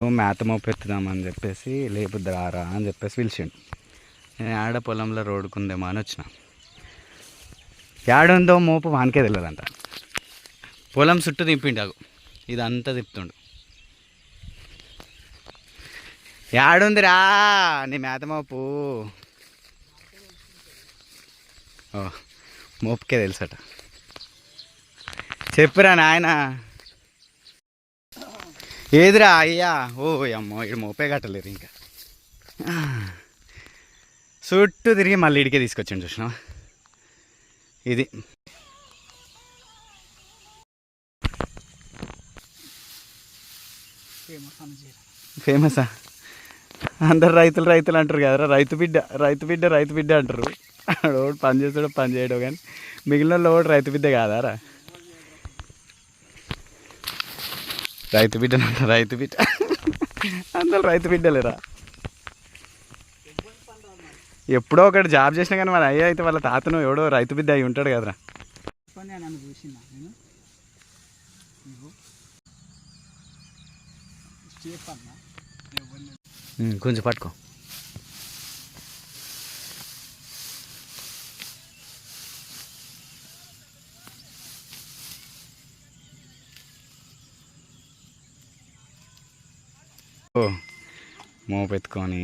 మేత మోపెత్తుదామని చెప్పేసి లేపుద్దు రారా అని చెప్పేసి పిలిచిండు. నేను ఆడ పొలంలో రోడ్డుకుందేమో అని వచ్చిన. ఏడుందో మోపు వానికే తెలియదంట పొలం చుట్టూ దింపిండు అగు ఇదంతా తిప్పుతుండు. ఏడుందిరా నీ మేత మోపు? ఓ మోపుకే తెలుసట. చెప్పురా నాయనా. ఏదిరా అయ్యా? ఓ అమ్మో ఇడు మోపే కట్టలేరు ఇంకా. చుట్టూ తిరిగి మళ్ళీ ఇడికే తీసుకొచ్చాను చూసినా ఇది. ఫేమసా అందరు రైతులు రైతులు అంటారు కదరా. రైతు బిడ్డ రైతు బిడ్డ రైతు బిడ్డ అంటారు. ఒకడు పని చేస్తాడు పని చేయడం కానీ మిగిలిన వాళ్ళు రైతు బిడ్డ కాదారా? రైతు బిడ్డ రైతు బిడ్డ. అందరు రైతు బిడ్డలేరా? ఎప్పుడో ఒకటి జాబ్ చేసినా కానీ మన అయ్య అయితే వాళ్ళ తాతను ఎవడో రైతు బిడ్డ అయి ఉంటాడు కదరా. కొంచెం పట్టుకో. మోపెత్తుకొని.